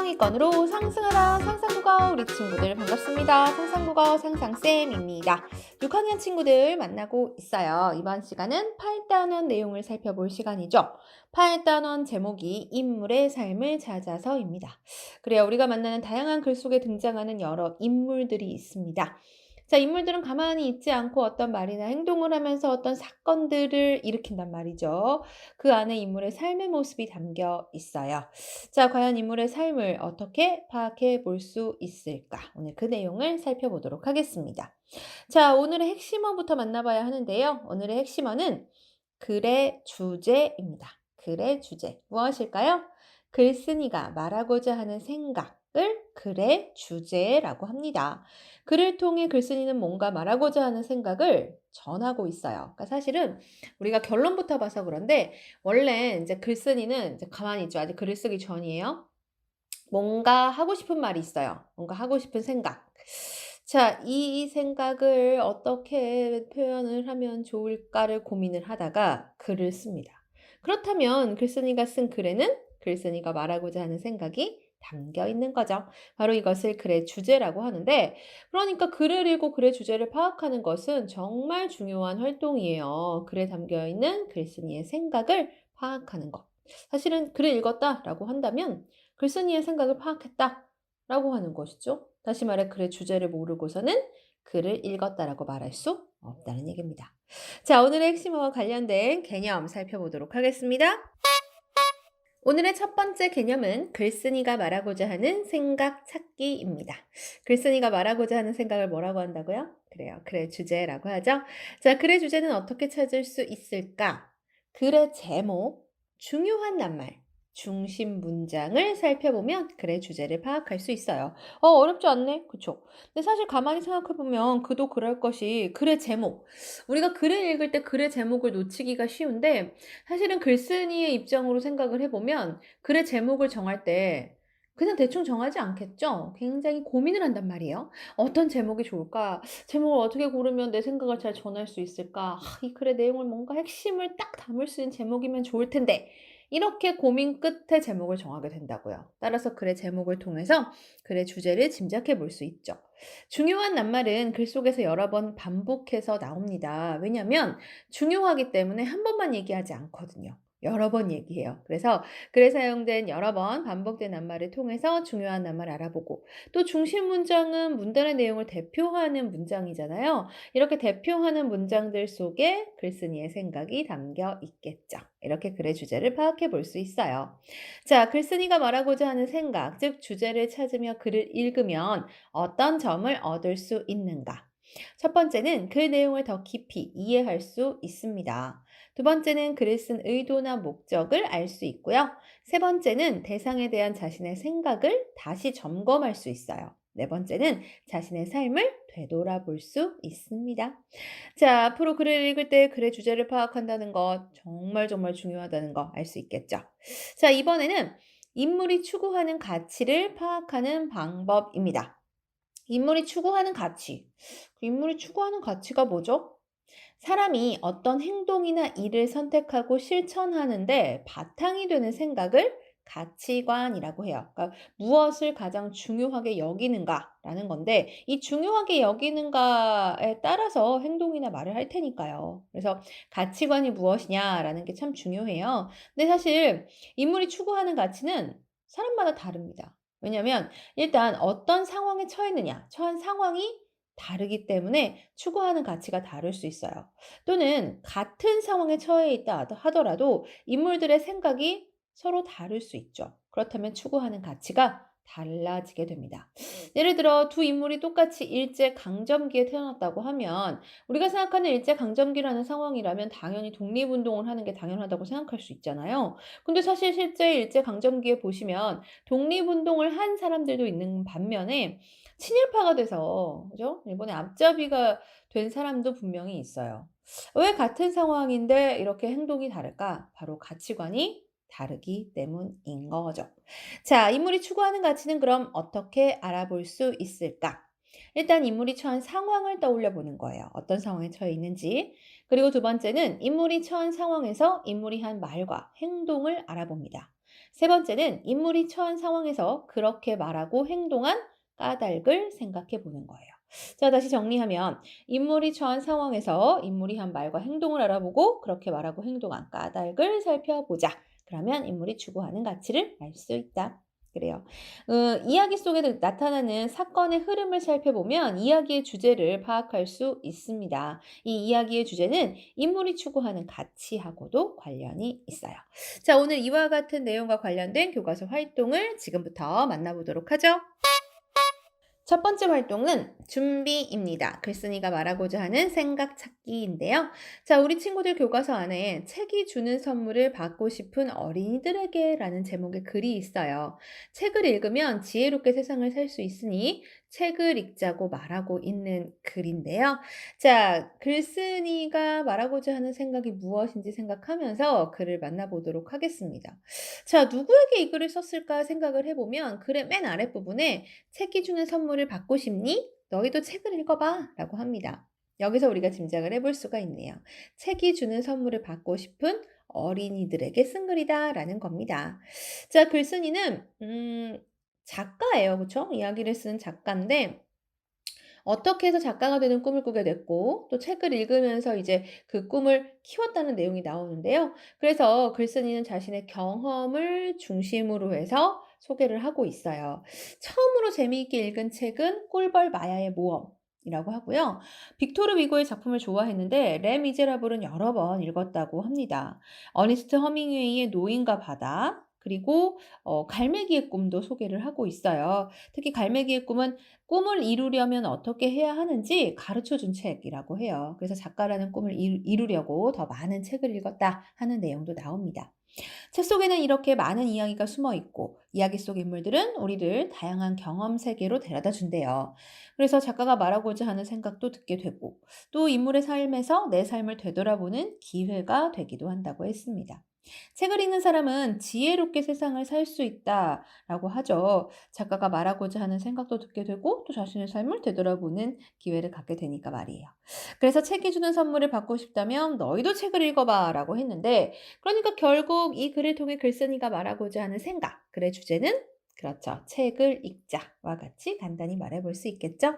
상위권으로 상승하라 상상국어 우리 친구들 반갑습니다. 상상국어 상상쌤입니다. 6학년 친구들 만나고 있어요. 이번 시간은 8단원 내용을 살펴볼 시간이죠. 8단원 제목이 인물의 삶을 찾아서입니다. 그래요. 우리가 만나는 다양한 글 속에 등장하는 여러 인물들이 있습니다. 자, 인물들은 가만히 있지 않고 어떤 말이나 행동을 하면서 어떤 사건들을 일으킨단 말이죠. 그 안에 인물의 삶의 모습이 담겨 있어요. 자, 과연 인물의 삶을 어떻게 파악해 볼 수 있을까? 오늘 그 내용을 살펴보도록 하겠습니다. 자, 오늘의 핵심어부터 만나봐야 하는데요. 오늘의 핵심어는 글의 주제입니다. 글의 주제. 무엇일까요? 글쓴이가 말하고자 하는 생각. 을 글의 주제라고 합니다. 글을 통해 글쓴이는 뭔가 말하고자 하는 생각을 전하고 있어요. 그러니까 사실은 우리가 결론부터 봐서 그런데 원래 이제 글쓴이는 이제 가만히 있죠. 아직 글을 쓰기 전이에요. 뭔가 하고 싶은 말이 있어요. 뭔가 하고 싶은 생각. 자, 이 생각을 어떻게 표현을 하면 좋을까를 고민을 하다가 글을 씁니다. 그렇다면 글쓴이가 쓴 글에는 글쓴이가 말하고자 하는 생각이 담겨 있는 거죠. 바로 이것을 글의 주제라고 하는데, 그러니까 글을 읽고 글의 주제를 파악하는 것은 정말 중요한 활동이에요. 글에 담겨 있는 글쓴이의 생각을 파악하는 것. 사실은 글을 읽었다라고 한다면 글쓴이의 생각을 파악했다라고 하는 것이죠. 다시 말해 글의 주제를 모르고서는 글을 읽었다라고 말할 수 없다는 얘기입니다. 자, 오늘의 핵심어와 관련된 개념 살펴보도록 하겠습니다. 오늘의 첫 번째 개념은 글쓴이가 말하고자 하는 생각 찾기입니다. 글쓴이가 말하고자 하는 생각을 뭐라고 한다고요? 그래요. 글의 주제라고 하죠. 자, 글의 주제는 어떻게 찾을 수 있을까? 글의 제목, 중요한 낱말, 중심 문장을 살펴보면 글의 주제를 파악할 수 있어요. 어, 어렵지 않네? 그쵸? 근데 사실 가만히 생각해보면 그도 그럴 것이 글의 제목. 우리가 글을 읽을 때 글의 제목을 놓치기가 쉬운데 사실은 글쓴이의 입장으로 생각을 해보면 글의 제목을 정할 때 그냥 대충 정하지 않겠죠? 굉장히 고민을 한단 말이에요. 어떤 제목이 좋을까? 제목을 어떻게 고르면 내 생각을 잘 전할 수 있을까? 아, 이 글의 내용을 뭔가 핵심을 딱 담을 수 있는 제목이면 좋을 텐데. 이렇게 고민 끝에 제목을 정하게 된다고요. 따라서 글의 제목을 통해서 글의 주제를 짐작해 볼 수 있죠. 중요한 낱말은 글 속에서 여러 번 반복해서 나옵니다. 왜냐하면 중요하기 때문에 한 번만 얘기하지 않거든요. 여러 번 얘기해요. 그래서 글에 사용된 여러 번 반복된 낱말을 통해서 중요한 낱말을 알아보고 또 중심 문장은 문단의 내용을 대표하는 문장이잖아요. 이렇게 대표하는 문장들 속에 글쓴이의 생각이 담겨 있겠죠. 이렇게 글의 주제를 파악해 볼 수 있어요. 자, 글쓴이가 말하고자 하는 생각, 즉 주제를 찾으며 글을 읽으면 어떤 점을 얻을 수 있는가? 첫 번째는 글 내용을 더 깊이 이해할 수 있습니다. 두 번째는 글을 쓴 의도나 목적을 알 수 있고요. 세 번째는 대상에 대한 자신의 생각을 다시 점검할 수 있어요. 네 번째는 자신의 삶을 되돌아볼 수 있습니다. 자, 앞으로 글을 읽을 때 글의 주제를 파악한다는 것 정말 정말 중요하다는 거 알 수 있겠죠. 자, 이번에는 인물이 추구하는 가치를 파악하는 방법입니다. 인물이 추구하는 가치. 그 인물이 추구하는 가치가 뭐죠? 사람이 어떤 행동이나 일을 선택하고 실천하는데 바탕이 되는 생각을 가치관이라고 해요. 그러니까 무엇을 가장 중요하게 여기는가라는 건데 이 중요하게 여기는가에 따라서 행동이나 말을 할 테니까요. 그래서 가치관이 무엇이냐라는 게 참 중요해요. 근데 사실 인물이 추구하는 가치는 사람마다 다릅니다. 왜냐하면 일단 어떤 상황에 처했느냐, 처한 상황이 다르기 때문에 추구하는 가치가 다를 수 있어요. 또는 같은 상황에 처해 있다 하더라도 인물들의 생각이 서로 다를 수 있죠. 그렇다면 추구하는 가치가 달라지게 됩니다. 예를 들어 두 인물이 똑같이 일제 강점기에 태어났다고 하면 우리가 생각하는 일제 강점기라는 상황이라면 당연히 독립운동을 하는 게 당연하다고 생각할 수 있잖아요. 근데 사실 실제 일제 강점기에 보시면 독립운동을 한 사람들도 있는 반면에 친일파가 돼서 그죠? 일본의 앞잡이가 된 사람도 분명히 있어요. 왜 같은 상황인데 이렇게 행동이 다를까? 바로 가치관이 다르기 때문인 거죠. 자, 인물이 추구하는 가치는 그럼 어떻게 알아볼 수 있을까? 일단 인물이 처한 상황을 떠올려 보는 거예요. 어떤 상황에 처해 있는지. 그리고 두 번째는 인물이 처한 상황에서 인물이 한 말과 행동을 알아봅니다. 세 번째는 인물이 처한 상황에서 그렇게 말하고 행동한 까닭을 생각해 보는 거예요. 자, 다시 정리하면 인물이 처한 상황에서 인물이 한 말과 행동을 알아보고 그렇게 말하고 행동한 까닭을 살펴보자. 그러면 인물이 추구하는 가치를 알 수 있다. 그래요. 어, 이야기 속에 나타나는 사건의 흐름을 살펴보면 이야기의 주제를 파악할 수 있습니다. 이 이야기의 주제는 인물이 추구하는 가치하고도 관련이 있어요. 자, 오늘 이와 같은 내용과 관련된 교과서 활동을 지금부터 만나보도록 하죠. 첫 번째 활동은 준비입니다. 글쓴이가 말하고자 하는 생각 찾기인데요. 자, 우리 친구들 교과서 안에 책이 주는 선물을 받고 싶은 어린이들에게 라는 제목의 글이 있어요. 책을 읽으면 지혜롭게 세상을 살 수 있으니 책을 읽자고 말하고 있는 글인데요. 자, 글쓴이가 말하고자 하는 생각이 무엇인지 생각하면서 글을 만나보도록 하겠습니다. 자, 누구에게 이 글을 썼을까 생각을 해보면 글의 맨 아랫부분에 책이 주는 선물을 받고 싶니? 너희도 책을 읽어봐 라고 합니다. 여기서 우리가 짐작을 해볼 수가 있네요. 책이 주는 선물을 받고 싶은 어린이들에게 쓴 글이다 라는 겁니다. 자, 글쓴이는 음, 작가예요. 그쵸? 이야기를 쓴 작가인데 어떻게 해서 작가가 되는 꿈을 꾸게 됐고 또 책을 읽으면서 이제 그 꿈을 키웠다는 내용이 나오는데요. 그래서 글쓴이는 자신의 경험을 중심으로 해서 소개를 하고 있어요. 처음으로 재미있게 읽은 책은 꿀벌 마야의 모험. 이라고 하고요. 빅토르 위고의 작품을 좋아했는데 레 미제라블은 여러 번 읽었다고 합니다. 어니스트 허밍웨이의 노인과 바다, 그리고 어, 갈매기의 꿈도 소개를 하고 있어요. 특히 갈매기의 꿈은 꿈을 이루려면 어떻게 해야 하는지 가르쳐 준 책이라고 해요. 그래서 작가라는 꿈을 이루려고 더 많은 책을 읽었다 하는 내용도 나옵니다. 책 속에는 이렇게 많은 이야기가 숨어 있고 이야기 속 인물들은 우리를 다양한 경험 세계로 데려다 준대요. 그래서 작가가 말하고자 하는 생각도 듣게 되고 또 인물의 삶에서 내 삶을 되돌아보는 기회가 되기도 한다고 했습니다. 책을 읽는 사람은 지혜롭게 세상을 살 수 있다 라고 하죠. 작가가 말하고자 하는 생각도 듣게 되고 또 자신의 삶을 되돌아보는 기회를 갖게 되니까 말이에요. 그래서 책이 주는 선물을 받고 싶다면 너희도 책을 읽어봐 라고 했는데 그러니까 결국 이 글을 통해 글쓴이가 말하고자 하는 생각, 글의 주제는 그렇죠. 책을 읽자와 같이 간단히 말해볼 수 있겠죠?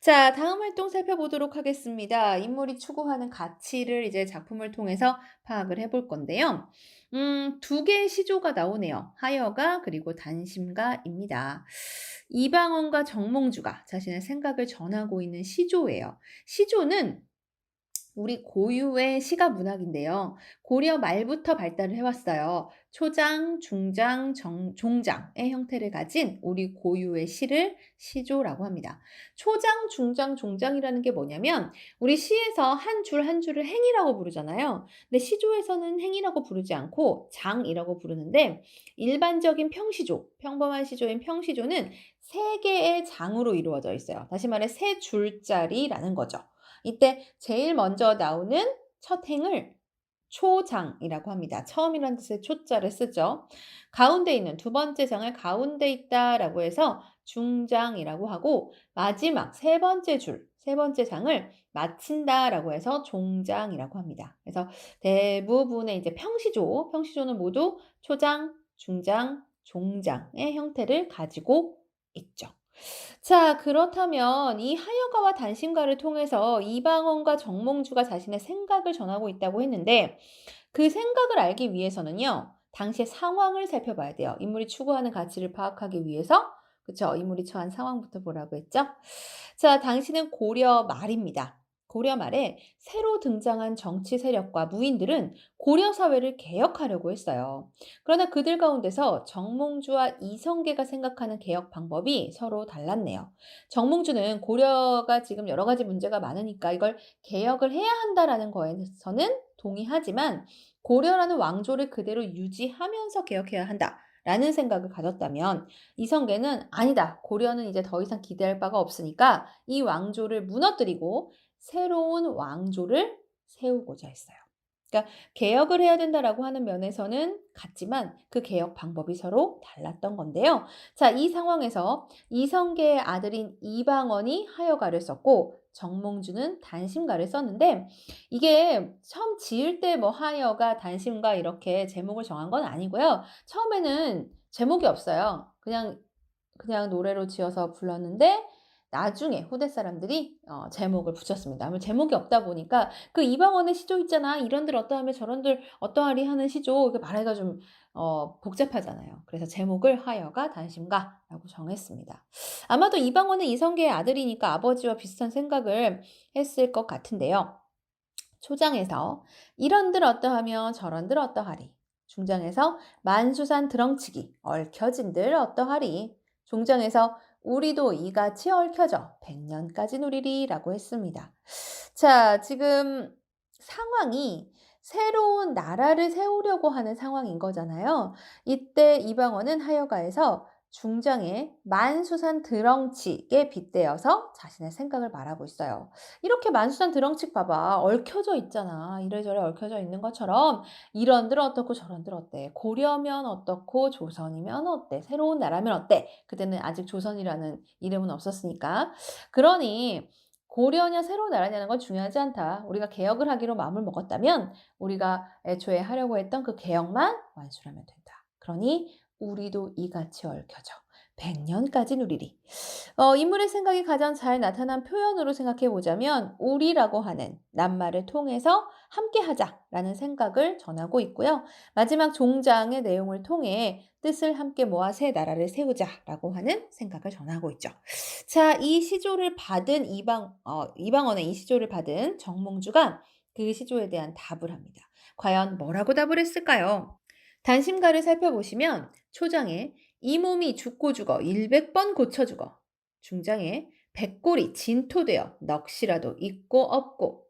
자, 다음 활동 살펴보도록 하겠습니다. 인물이 추구하는 가치를 이제 작품을 통해서 파악을 해볼 건데요. 음, 두 개의 시조가 나오네요. 하여가 그리고 단심가입니다. 이방원과 정몽주가 자신의 생각을 전하고 있는 시조예요. 시조는 우리 고유의 시가 문학인데요. 고려 말부터 발달을 해왔어요. 초장, 중장, 정, 종장의 형태를 가진 우리 고유의 시를 시조라고 합니다. 초장, 중장, 종장이라는 게 뭐냐면 우리 시에서 한 줄 한 줄을 행이라고 부르잖아요. 근데 시조에서는 행이라고 부르지 않고 장이라고 부르는데 일반적인 평시조, 평범한 시조인 평시조는 세 개의 장으로 이루어져 있어요. 다시 말해 세 줄짜리라는 거죠. 이때 제일 먼저 나오는 첫 행을 초장이라고 합니다. 처음이라는 뜻의 초자를 쓰죠. 가운데 있는 두 번째 장을 가운데 있다라고 해서 중장이라고 하고 마지막 세 번째 줄, 세 번째 장을 마친다라고 해서 종장이라고 합니다. 그래서 대부분의 이제 평시조, 평시조는 모두 초장, 중장, 종장의 형태를 가지고 있죠. 자, 그렇다면 이 하여가와 단심가를 통해서 이방원과 정몽주가 자신의 생각을 전하고 있다고 했는데 그 생각을 알기 위해서는요. 당시의 상황을 살펴봐야 돼요. 인물이 추구하는 가치를 파악하기 위해서 그쵸? 인물이 처한 상황부터 보라고 했죠? 자, 당시는 고려 말입니다. 고려 말에 새로 등장한 정치 세력과 무인들은 고려 사회를 개혁하려고 했어요. 그러나 그들 가운데서 정몽주와 이성계가 생각하는 개혁 방법이 서로 달랐네요. 정몽주는 고려가 지금 여러 가지 문제가 많으니까 이걸 개혁을 해야 한다라는 거에서는 동의하지만 고려라는 왕조를 그대로 유지하면서 개혁해야 한다. 라는 생각을 가졌다면 이성계는 아니다. 고려는 이제 더 이상 기대할 바가 없으니까 이 왕조를 무너뜨리고 새로운 왕조를 세우고자 했어요. 그러니까 개혁을 해야 된다라고 하는 면에서는 같지만 그 개혁 방법이 서로 달랐던 건데요. 자, 이 상황에서 이성계의 아들인 이방원이 하여가를 썼고 정몽주는 단심가를 썼는데 이게 처음 지을 때 뭐 하여가 단심가 이렇게 제목을 정한 건 아니고요. 처음에는 제목이 없어요. 그냥 그냥 노래로 지어서 불렀는데 나중에 후대 사람들이 어 제목을 붙였습니다. 아무 제목이 없다 보니까 그 이방원의 시조 있잖아. 이런들 어떠하며 저런들 어떠하리 하는 시조 말하기가 좀 어 복잡하잖아요. 그래서 제목을 하여가 단심가라고 정했습니다. 아마도 이방원은 이성계의 아들이니까 아버지와 비슷한 생각을 했을 것 같은데요. 초장에서 이런들 어떠하며 저런들 어떠하리. 중장에서 만수산 드렁치기 얽혀진들 어떠하리. 종장에서 우리도 이같이 얽혀져 백년까지 누리리 라고 했습니다. 자, 지금 상황이 새로운 나라를 세우려고 하는 상황인 거잖아요. 이때 이방원은 하여가에서 중장의 만수산 드렁칙에 빗대어서 자신의 생각을 말하고 있어요. 이렇게 만수산 드렁칙 봐봐. 얽혀져 있잖아. 이래저래 얽혀져 있는 것처럼 이런들 어떻고 저런들 어때? 고려면 어떻고 조선이면 어때? 새로운 나라면 어때? 그때는 아직 조선이라는 이름은 없었으니까. 그러니 고려냐 새로운 나라냐는 건 중요하지 않다. 우리가 개혁을 하기로 마음을 먹었다면 우리가 애초에 하려고 했던 그 개혁만 완수하면 된다. 그러니 우리도 이같이 얽혀져. 100년까지 누리리. 어, 인물의 생각이 가장 잘 나타난 표현으로 생각해 보자면 우리라고 하는 낱말을 통해서 함께 하자라는 생각을 전하고 있고요. 마지막 종장의 내용을 통해 뜻을 함께 모아 새 나라를 세우자라고 하는 생각을 전하고 있죠. 자, 이 시조를 받은 이방 어, 이방원의 이 시조를 받은 정몽주가 그 시조에 대한 답을 합니다. 과연 뭐라고 답을 했을까요? 단심가를 살펴보시면 초장에 이 몸이 죽고 죽어 100번 고쳐 죽어. 중장에 백골이 진토되어 넋이라도 있고 없고.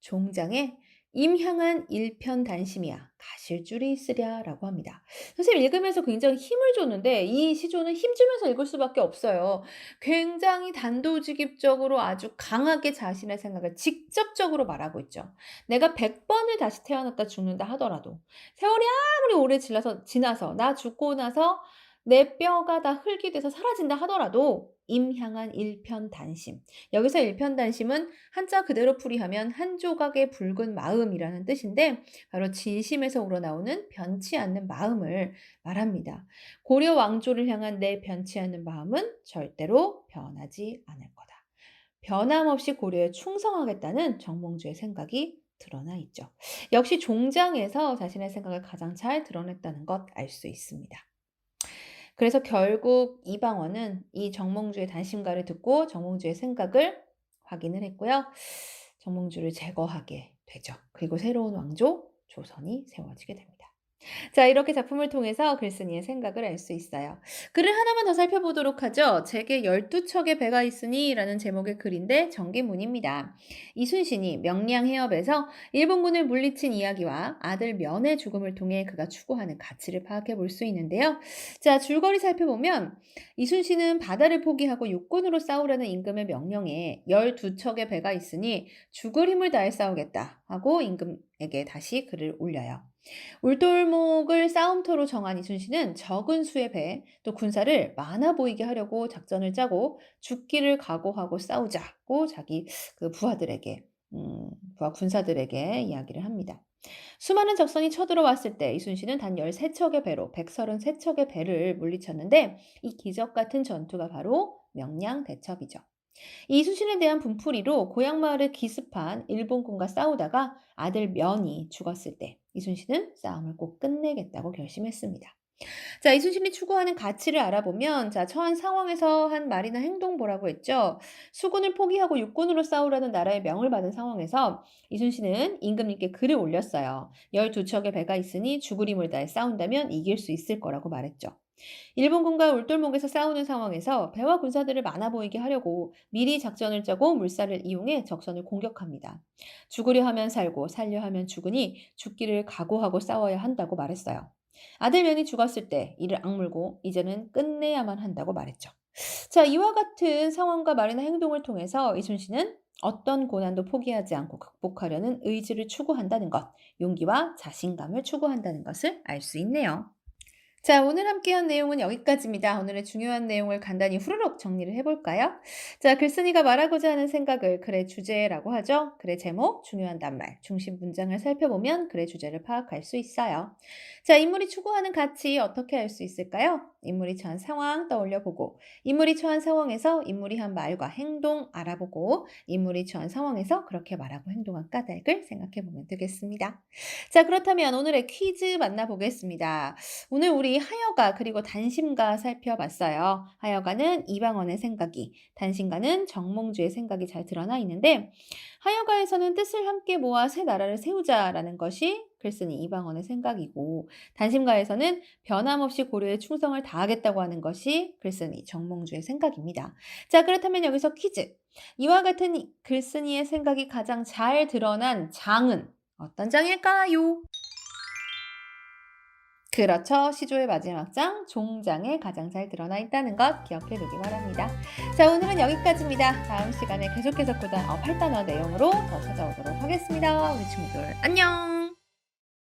종장에 임향한 일편단심이야 가실 줄이 있으랴 라고 합니다. 선생님 읽으면서 굉장히 힘을 줬는데 이 시조는 힘주면서 읽을 수밖에 없어요. 굉장히 단도직입적으로 아주 강하게 자신의 생각을 직접적으로 말하고 있죠. 내가 100번을 다시 태어났다 죽는다 하더라도 세월이 아무리 오래 지나서, 지나서 나 죽고 나서 내 뼈가 다 흙이 돼서 사라진다 하더라도 임향한 일편단심. 여기서 일편단심은 한자 그대로 풀이하면 한 조각의 붉은 마음이라는 뜻인데 바로 진심에서 우러나오는 변치 않는 마음을 말합니다. 고려 왕조를 향한 내 변치 않는 마음은 절대로 변하지 않을 거다. 변함없이 고려에 충성하겠다는 정몽주의 생각이 드러나 있죠. 역시 종장에서 자신의 생각을 가장 잘 드러냈다는 것 알 수 있습니다. 그래서 결국 이방원은 이 정몽주의 단심가를 듣고 정몽주의 생각을 확인을 했고요. 정몽주를 제거하게 되죠. 그리고 새로운 왕조 조선이 세워지게 됩니다. 자, 이렇게 작품을 통해서 글쓴이의 생각을 알 수 있어요. 글을 하나만 더 살펴보도록 하죠. 제게 12척의 배가 있으니 라는 제목의 글인데 전기문입니다. 이순신이 명량 해협에서 일본군을 물리친 이야기와 아들 면의 죽음을 통해 그가 추구하는 가치를 파악해 볼 수 있는데요. 자, 줄거리 살펴보면 이순신은 바다를 포기하고 육군으로 싸우라는 임금의 명령에 12척의 배가 있으니 죽을 힘을 다해 싸우겠다 하고 임금에게 다시 글을 올려요. 울돌목을 싸움터로 정한 이순 신은 적은 수의 배, 또 군사를 많아 보이게 하려고 작전을 짜고 죽기를 각오하고 싸우자고 자기 그 부하들에게, 음, 부하 군사들에게 이야기를 합니다. 수많은 적선이 쳐들어왔을 때 이순신은 단 13척의 배로 133척의 배를 물리쳤는데 이 기적 같은 전투가 바로 명량 대첩이죠. 이순신에 대한 분풀이로 고향 마을을 기습한 일본군과 싸우다가 아들 면이 죽었을 때 이순신은 싸움을 꼭 끝내겠다고 결심했습니다. 자, 이순신이 추구하는 가치를 알아보면, 자, 처한 상황에서 한 말이나 행동 보라고 했죠. 수군을 포기하고 육군으로 싸우라는 나라의 명을 받은 상황에서 이순신은 임금님께 글을 올렸어요. 12척의 배가 있으니 죽을 힘을 다해 싸운다면 이길 수 있을 거라고 말했죠. 일본군과 울돌목에서 싸우는 상황에서 배와 군사들을 많아 보이게 하려고 미리 작전을 짜고 물살을 이용해 적선을 공격합니다. 죽으려 하면 살고 살려 하면 죽으니 죽기를 각오하고 싸워야 한다고 말했어요. 아들면이 죽었을 때 이를 악물고 이제는 끝내야만 한다고 말했죠. 자, 이와 같은 상황과 말이나 행동을 통해서 이순신은 어떤 고난도 포기하지 않고 극복하려는 의지를 추구한다는 것, 용기와 자신감을 추구한다는 것을 알 수 있네요. 자, 오늘 함께한 내용은 여기까지입니다. 오늘의 중요한 내용을 간단히 후루룩 정리를 해볼까요? 자, 글쓴이가 말하고자 하는 생각을 글의 주제라고 하죠. 글의 제목, 중요한 단말, 중심 문장을 살펴보면 글의 주제를 파악할 수 있어요. 자, 인물이 추구하는 가치 어떻게 알 수 있을까요? 인물이 처한 상황 떠올려 보고, 인물이 처한 상황에서 인물이 한 말과 행동 알아보고, 인물이 처한 상황에서 그렇게 말하고 행동한 까닭을 생각해 보면 되겠습니다. 자, 그렇다면 오늘의 퀴즈 만나보겠습니다. 오늘 우리 하여가 그리고 단심가 살펴봤어요. 하여가는 이방원의 생각이, 단심가는 정몽주의 생각이 잘 드러나 있는데 하여가에서는 뜻을 함께 모아 새 나라를 세우자라는 것이 글쓴이 이방원의 생각이고 단심가에서는 변함없이 고려의 충성을 다하겠다고 하는 것이 글쓴이 정몽주의 생각입니다. 자, 그렇다면 여기서 퀴즈. 이와 같은 이- 글쓴이의 생각이 가장 잘 드러난 장은 어떤 장일까요? 그렇죠. 시조의 마지막 장, 종장에 가장 잘 드러나 있다는 것 기억해 두기 바랍니다. 자, 오늘은 여기까지입니다. 다음 시간에 계속해서 고단, 어, 8단어 내용으로 더 찾아오도록 하겠습니다. 우리 친구들, 안녕!